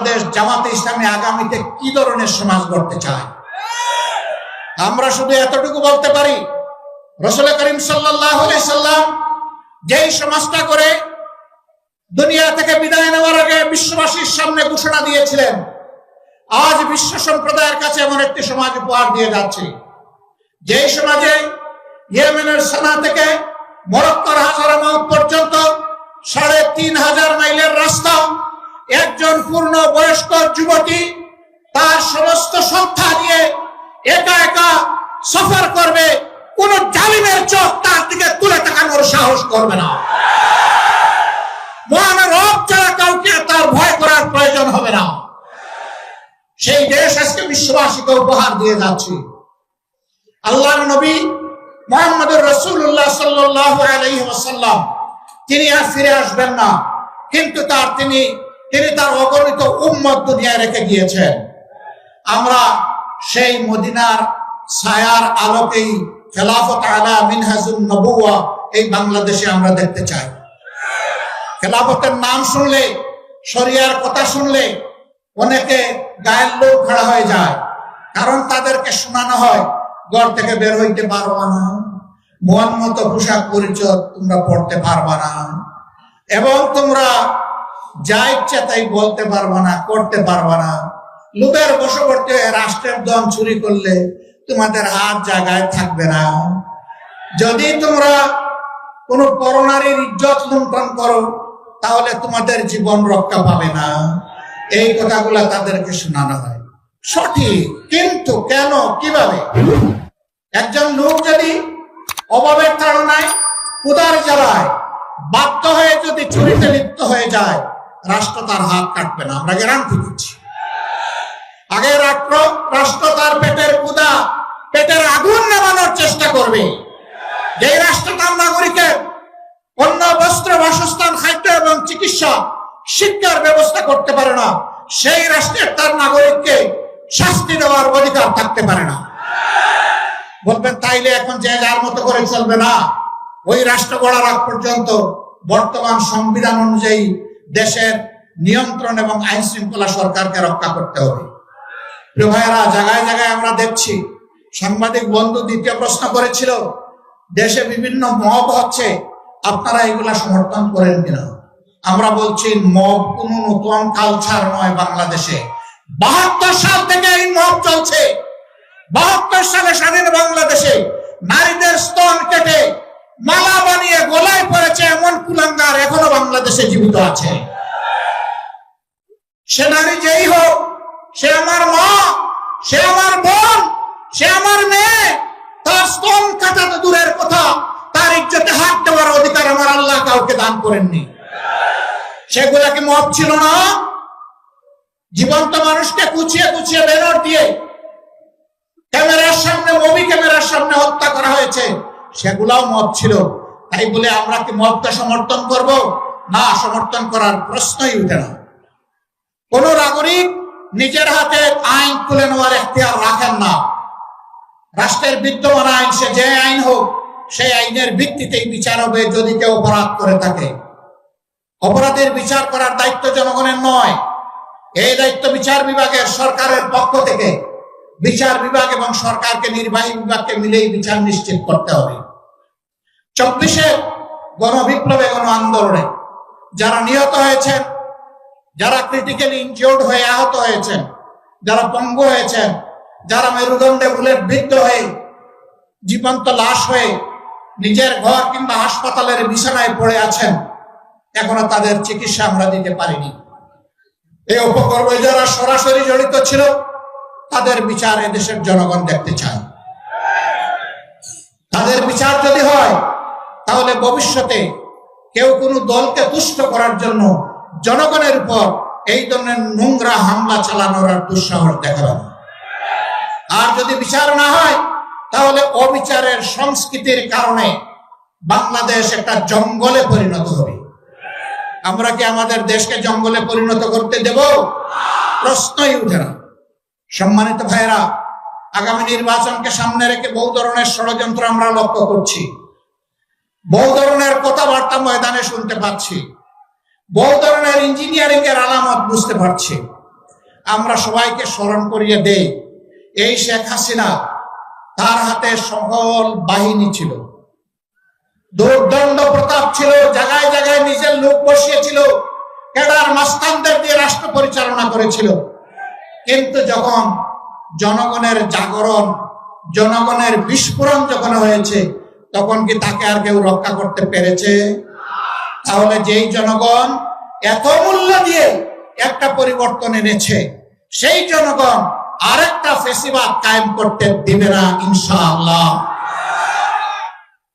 বাংলাদেশ জামাতে ইসলামী আগামীতে কি ধরনের সমাজ গড়তে চায়? আমরা শুধু এতটুকু বলতে পারি, রসুল করিম সাল্লাম যেই সমাজটা করে দুনিয়া থেকে বিদায় নেওয়ার আগে বিশ্ববাসীর সামনে ঘোষণা দিয়েছিলেন, আজ বিশ্ব সম্প্রদায়ের কাছে এমন একটি সমাজ উপহার দিয়ে যাচ্ছে। যেই সমাজে ইয়েমেনের সানা থেকে মরক্কর হাজার পর্যন্ত একজন পূর্ণ বয়স্ক যুবতী তার সমস্ত সংখ্যা নিয়ে একা একা সফর করবে, কোন জালিমের চোখ তার দিকে তুলে তাকানোর সাহস করবে না। মহান রব ছাড়া কাউকে তার ভয় করার প্রয়োজন হবে না। সেই দেশ আজকে বিশ্ববাসীকে উপহার দিয়ে যাচ্ছে। আল্লাহ নবী মোহাম্মদ রসুল্লাহ সাল্লাহ আলহি ওসাল্লাম তিনি আর ফিরে আসবেন না। কিন্তু তার তিনি তিনি তার অগণিত উম্মত দুনিয়ায় রেখে গিয়েছেন। আমরা সেই মদিনার ছায়ার আলোকেই খেলাফত আলা মিনহাজুন নবুয়া এই বাংলাদেশে আমরা দেখতে চাই। খেলাফতের নাম শুনলে, শরিয়ার কথা শুনলে অনেকে গায়ের লোক খাড়া হয়ে যায়। কারণ তাদেরকে শোনানো হয়, ঘর থেকে বের হইতে পারবা না। মন মতো পোশাক পরিচয় তোমরা পড়তে পারবা না। এবং তোমরা যা ইচ্ছা তাই বলতে পারবা না, করতে পারবা না। লোকের বশবর্তী হয়ে রাষ্ট্রের দম চুরি করলে তোমাদের হাত জায়গায় থাকবে না। যদি তোমরা কোনো পরনারীর ইজ্জত লুণ্ঠন করো, তাহলে তোমাদের জীবন রক্ষা পাবে না। এই কথাগুলা তাদেরকে শোনানো হয়। সঠিক, কিন্তু কেন, কীভাবে? একজন লোক যদি অভাবের তাড়নায় ক্ষুদার জ্বালায়, বাধ্য হয়ে যদি চুরিতে লিপ্ত হয়ে যায় রাষ্ট্র তার হাত কাটবে না, আমরা গ্যারান্টি দিচ্ছি। আগে রাষ্ট্র রাষ্ট্র তার পেটের ক্ষুদা পেটের আগুন নেবানোর চেষ্টা করবে। যে রাষ্ট্র তার নাগরিকের অন্য বস্ত্র, বাসস্থান, খাদ্য এবং চিকিৎসা, শিক্ষার ব্যবস্থা করতে পারে না, সেই রাষ্ট্রের তার নাগরিককে শাস্তি দেওয়ার অধিকার থাকতে পারে না। বলবেন, তাইলে এখন যে যার মতো করে চলবে না? ওই রাষ্ট্র গড়ার আগ পর্যন্ত বর্তমান সংবিধান অনুযায়ী দেশের নিয়ন্ত্রণ এবং আইন শৃঙ্খলা সরকারকে রক্ষা করতে হবে। প্রিয় ভাইয়েরা, জায়গায় জায়গায় আমরা দেখছি, সাংবাদিক বন্ধু দ্বিতীয় প্রশ্ন করেছিল, দেশে বিভিন্ন মব হচ্ছে, আপনারা এগুলা সমর্থন করেন কিনা? আমরা বলছি, মব কোন নতুন কালচার নয় বাংলাদেশে। বাহাত্তর সাল থেকে এই মব চলছে। বাহাত্তর সালে স্বাধীন বাংলাদেশে নারীদের স্তন কেটে মালা বানিয়ে গলায় পড়েছে এমন কুলাঙ্গার এখনও বাংলাদেশে জীবিত আছে। সে নারী যেই হোক, সে আমার মা, সে আমার বোন, সে আমার মেয়ে, তার স্তন কাটা তো দূরের কথা, তার ইজ্জতে হাত দেওয়ার অধিকার আমার আল্লাহ কাউকে দান করেননি। সেগুলা কি মত ছিল না? জীবন্ত মানুষকে কুচিয়ে কুচিয়ে বেরোর দিয়ে ক্যামেরার সামনে, মুভি ক্যামেরার সামনে হত্যা করা হয়েছে। সেগুলাও মত ছিল। তাই বলে আমরা কি মতটা সমর্থন করব? না, সমর্থন করার প্রশ্নই উঠে না। কোন নাগরিক নিজের হাতে আইন তুলে নেওয়ার এখতিয়ার রাখেন না। রাষ্ট্রের বিদ্যমান আইন, সে যে আইন হোক, সেই আইনের ভিত্তিতেই বিচার হবে যদি কেউ অপরাধ করে থাকে। অপরাধের বিচার করার দায়িত্ব জনগণের নয়। এই দায়িত্ব বিচার বিভাগের সরকারের পক্ষ থেকে বিচার বিভাগ এবং সরকারকে, নির্বাহী বিভাগকে মিলেই বিচার নিশ্চিত করতে হবে। চব্বিশে গণবিপ্লবে গণ আন্দোলনে যারা নিহত হয়েছেন, যারা ক্রিটিক্যালি ইনজিওর্ড হয়ে আহত হয়েছেন, যারা পঙ্গু হয়েছেন, যারা মেরুদণ্ডে বুলেট বিদ্ধ হয়ে জীবন্ত লাশ হয়ে নিজের ঘর কিংবা হাসপাতালের বিছানায় পড়ে আছেন, এখনও তাদের চিকিৎসা আমরা দিতে পারিনি। এই উপকর্মে যারা সরাসরি জড়িত ছিল তাদের বিচার এদেশের জনগণ দেখতে চায়। তাদের বিচার যদি হয়, তাহলে ভবিষ্যতে কেউ কোনো দলকে তুষ্ট করার জন্য জনগণের উপর এই ধরনের নোংরা হামলা চালানোর আর দুঃসাহস দেখাবে না আর যদি বিচার না হয়, তাহলে অবিচারের সংস্কৃতির কারণে বাংলাদেশ একটা জঙ্গলে পরিণত হবে। আমরা কি আমাদের দেশকে জঙ্গলে পরিণত করতে দেব? প্রশ্নই উঠে না। সম্মানিত ভাইয়েরা, আগামী নির্বাচনকে সামনে রেখে বহু ধরনের ষড়যন্ত্র আমরা লক্ষ্য করছি। বহু ধরনের কথাবার্তা ময়দানে শুনতে পাচ্ছি। বহু ধরনের ইঞ্জিনিয়ারিং এর আলামত বুঝতে পারছি। আমরা সবাইকে স্মরণ করিয়ে দেই, এই শেখ হাসিনা তার হাতে সকল বাহিনী ছিল। দুর্দণ্ড প্রতাপ ছিল, জায়গায় জায়গায় নিজের লোক বসিয়েছিল, কেডার মাস্তানদের দিয়ে রাষ্ট্র পরিচালনা করেছিল। কিন্তু যখন জনগণের জাগরণ, জনগণের বিস্ফোরণ যখন হয়েছে, তখন কি তাকে আর কেউ রক্ষা করতে পেরেছে? তাহলে যেই জনগণ এত মূল্য দিয়ে একটা পরিবর্তন এনেছে, সেই জনগণ আরেকটা ফেসিবাদ কায়েম করতে দিবে না, ইনশাআল্লাহ।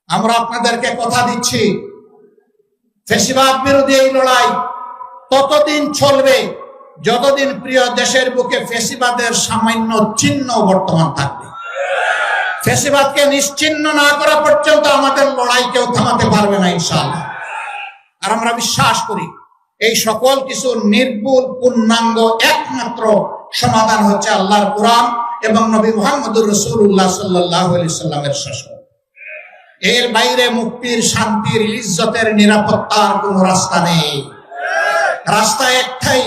আমরা আপনাদেরকে কথা দিচ্ছি, ফেসিবাদ বিরোধী এই লড়াই ততদিন চলবে যতদিন প্রিয় দেশের বুকে ফেসিবাদের সামান্য চিহ্ন বর্তমান থাকবে, ফেসিবাদকে নিশ্চিহ্ন না করা পর্যন্ত আমাদের লড়াই কেউ থামাতে পারবে না, ইনশাআল্লাহ। আর আমরা বিশ্বাস করি, এই সকল কিছু নির্ভুল, পূর্ণাঙ্গ, একমাত্র সমাধান হচ্ছে আল্লাহর কোরআন এবং নবী মোহাম্মদুর রসুল্লাহ সাল্লাহ সাল্লামের শাসন। এর বাইরে মুক্তির, শান্তির, ইজ্জতের, নিরাপত্তার কোন রাস্তা নেই। রাস্তা একটাই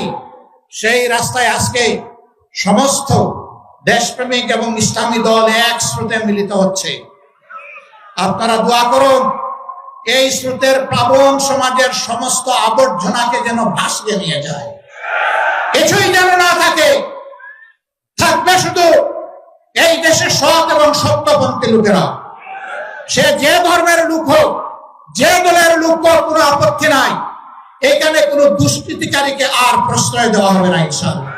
সেই রাস্তায় আজকে সমস্ত দেশপ্রেমিক এবং ইসলামী দল এক স্রোতে মিলিত হচ্ছে। আপনারা দোয়া করুন, এই স্রোতের প্লাবন সমাজের সমস্ত আবর্জনাকে যেন ভাসিয়ে নিয়ে যায়। কিছুই যেন না থাকে, থাকবে শুধু এই দেশে সৎ এবং সত্যপন্থী লোকেরা। সে যে ধর্মের লোক হোক, যে দলের লোক কোনো আপত্তি নাই। এখানে কোনো দুষ্কৃতিকারীকে আর প্রশ্রয় দেওয়া হবে না ইনশাআল্লাহ।